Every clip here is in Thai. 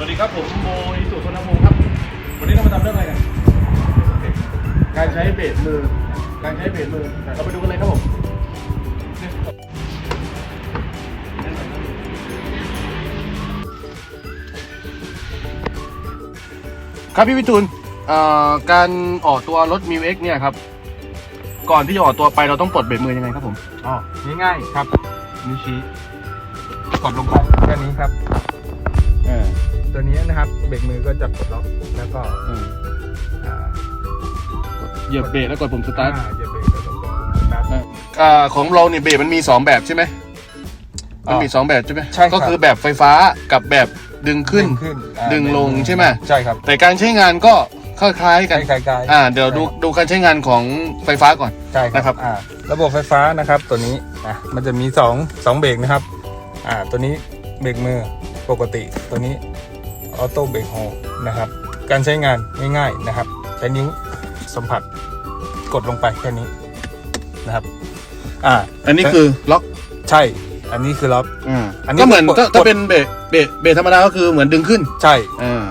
สวัสดีครับผมโมอิสุสนพงศ์ครับ วันนี้เรามาทำเรื่องอะไรกันการใช้เบรกมือ การใช้เบรกมือเราไปดูกันเลยครับผมครับพี่วิทูลเอ่อการออกตัวรถมิวเอ็กเนี่ยครับ ก่อนที่จะออกตัวไปเราต้องปลดเบรกมือยังไงครับผมอ๋อง่ายๆครับนิ้วชี้กดลงไปแค่นี้ครับอ่า ตัวนี้นะครับเบรกมือก็จะปลดล็อกแล้วก็อ่าอ่าเหยียบเบรกแล้วกดปุ่มสตาร์ทอ่อย่าเบรกแล้วก็กดปุ่มสตาร์ท อ่าของเราเนี่ยเบรกมันมีสองแบบใช่ไหมมันมีอ่าสองแบบใช่ไหมใช่ครับ ก็คือแบบไฟฟ้ากับแบบดึงขึ้น ขึ้นอ่าดึงลงใช่ไหม ใช่ครับแต่การใช้งานก็คล้ายๆคกัน ล้ายๆอ่า เดี๋ยวดูดูการใช้งานของไฟฟ้าก่อน ใช่นะครับอ่าระบบไฟฟ้านะครับตัวนี้อะมันจะมีสองสองเบรกนะครับอ่าตัวนี้เบรกมือปกติตัวนี้ ออโต้เบรกโฮนะครับ การใช้งานง่ายๆนะครับ ใช้นิ้วสัมผัสกดลงไปแค่นี้นะครับ อ่า อันนี้คือล็อกใช่ อันนี้คือล็อกอ่าอันนี้ก็เหมือนกดถ้ากถ้าดเป็นเบรกเบรกเบรกธรรมดาก็คือเหมือนดึงขึ้น ใช่ อ่า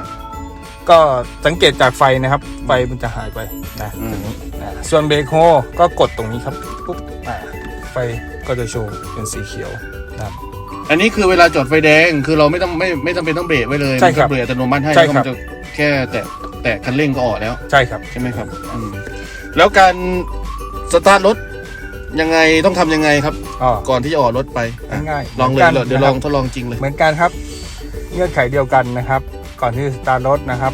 ก็สังเกตจากไฟนะครับ ไฟมันจะหายไปนะอืม ตรงนี้นะส่วนเบรกโฮก็กดตรงนี้ครับปุ๊บอ่าไฟก็จะโชว์เป็นสีเขียวนะครับ อันนี้คือเวลาจอดไฟแดงคือเราไม่ต้องไม่ไม่จำเป็นต้องเบรกไว้เลยใช่ครับมันจะเบรกอัตโนมัติให้ใช่แล้วครัมับนจะแค่แตะแตะคันเร่งก็ออกแล้ว ใช่ครับ ใช่ไหมครับอืมแล้วการสตาร์ทรถยังไงต้องทำยังไงครับ อ๋อ ก่อนที่จะออกรถไปอะง่ายๆลองเลยหมืนกัน เดี๋ยวลองนะทดลองจริงเลย เหมือนกันครับ เงื่อนไขเดียวกันนะครับ ก่อนที่จะสตาร์ทรถนะครับ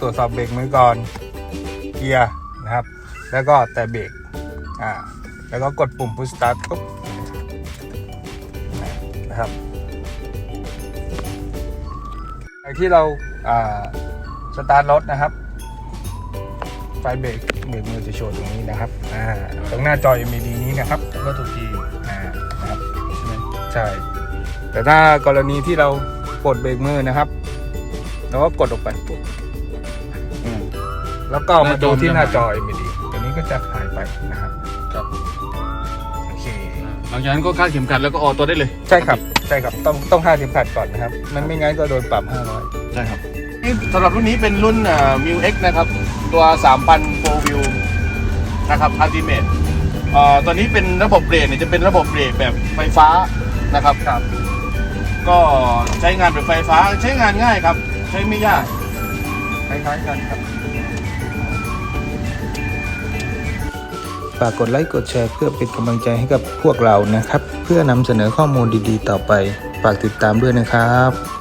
ตรวจสอบเบรกมือก่อน เกียร์นะครับ แล้วก็แต่เบรก อ่า แล้วก็กดปุ่ม push start ปุ๊บ นะครับไอ้ที่เราสตาร์ทรถนะครับ ไฟเบรกเบรกมือจะโชว์ตรงนี้นะครับตรงหน้าจอ LED นี้นะครับก็ถูกทีนะครับใช่ไหมใช่ แต่ถ้ากรณีที่เราปลดเบรกมือนะครับเราก็กดออกไปปุ๊บแล้วก็มาดูที่หน้าจอ LED ตัวนี้ก็จะหายไปนะครับ หลังจากนั้นก็คาดเข็มขัดแล้วก็ออกตัวได้เลย ใช่ครับใช่ครับต้องต้องห้าเข็มขัดก่อนนะครับ มันไม่งั้นก็โดนปรับ 500 ใช่ครับนี่สำหรับรุ่นนี้เป็นรุ่นมิวเอ็กนะครับ ตัว 3,000 4 View นะครับ Ultimate เอ่อตัวนี้เป็นระบบเบรกเนี่ยจะเป็นระบบเบรกแบบไฟฟ้านะครับครับ ก็ใช้งานแบบไฟฟ้าใช้งานง่ายครับ ใช้ไม่ยากคล้ายๆกันครับ ฝากกดไลค์กดแชร์เพื่อเป็นกำลังใจให้กับพวกเรานะครับ เพื่อนำเสนอข้อมูลดีๆ ต่อไป ฝากติดตามด้วยนะครับ